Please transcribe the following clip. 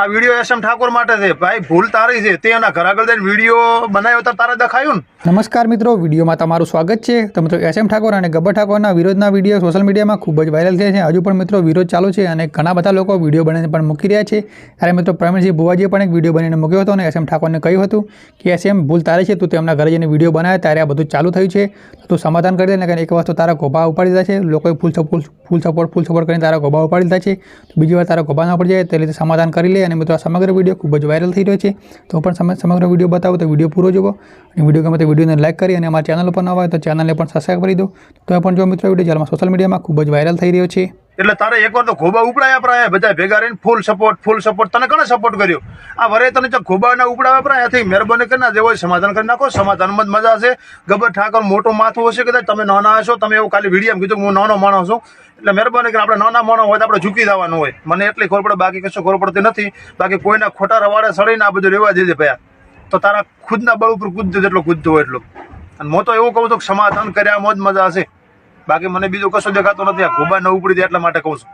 આ video S M Thakor માટે છે. ભાઈ, ભૂલ તારી છે. તે એના ઘર આગળ જઈને વીડિયો બનાવ્યો તો તારે દેખાયું નમસ્કાર મિત્રો, વિડીયોમાં તમારું સ્વાગત છે. તો મિત્રો, એસ એમ ઠાકોર અને ગબ્બર ઠાકોરના વિરોધના વીડિયો સોશિયલ મીડિયામાં ખૂબ જ વાયરલ થયા છે. હજુ પણ મિત્રો વિરોધ ચાલુ છે અને ઘણા બધા લોકો વીડિયો બનાવીને પણ મૂકી રહ્યા છે. ત્યારે મિત્રો પ્રવીણસિંહ ભુવાજીએ પણ એક વીડિયો બનાવીને મૂક્યો હતો અને એસ એમ ઠાકોરને કહ્યું હતું કે, એસ એમ, ભૂલ તારે છે. તું તેમના ઘરે જઈને વીડિયો બનાવે. ત્યારે આ બધું ચાલુ થયું છે. તો સમાધાન કરી દે. કારણ એક વસ્તુ તારા ગોભા ઉપાડી દીધા છે. લોકોએ full support full support full support કરીને તારા ગોભા ઉપાડી દીધા છે. બીજી વાર તારા ગોભા ના પડી જાય. તે રીતે સમાધાન કરી લે. અને મિત્રો, આ સમગ્ર વીડિયો ખૂબ જ વાયરલ થઈ રહ્યો છે. તો પણ સમ- સમગ્ર વીડિયો બતાવો તો વીડિયો પૂરો જુઓ અને વીડિયો ગમે તો વિડીયોને લાઈક કરી અને અમારા ચેનલ પર ન હોય તો ચેનલને પણ સબસ્ક્રાઈબ કરી દો. તો પણ જો મિત્રો વીડિયો હાલમાં સોશિયલ મીડિયામાં ખૂબ જ વાયરલ થઈ રહ્યો છે. એટલે તારે એકવાર તો ખોબા ઉપડાયા પ્રાય બધા ભેગા રહીને ફૂલ સપોર્ટ ફૂલ સપોર્ટ તને કોને સપોર્ટ કર્યો? આ વરે તને જો ખોબાના ઉપડાવ્યા પરાયા? થી મહેરબાની કરી ના જેવો સમાધાન કરી નાખો. સમાધાનમાં જ મજા છે ગબર ઠાકોર મોટું માથું હશે કદાચ. તમે નાના હશો, તમે એવું ખાલી વીડિયો કીધું હું નાનો માણસ છું. એટલે મહેરબાની કરી આપણે નાના માણસ હોય તો આપણે ઝૂકી જવાનું હોય. મને એટલી ખબર પડે, બાકી કશું ખબર પડતી નથી. બાકી કોઈના ખોટા રવાડે સડીને આ બધું રહેવા દેજે ભયા. તો તારા ખુદના બળ ઉપર કૂદજો જેટલો કૂદતો હોય એટલું. અને હું તો એવું કહું છું કે સમાધાન કર્યા મોજ મજા હશે. બાકી મને બીજું કશું દેખાતું નથી. આ ખોબા ન ઉપડી દે એટલા માટે કહું છું.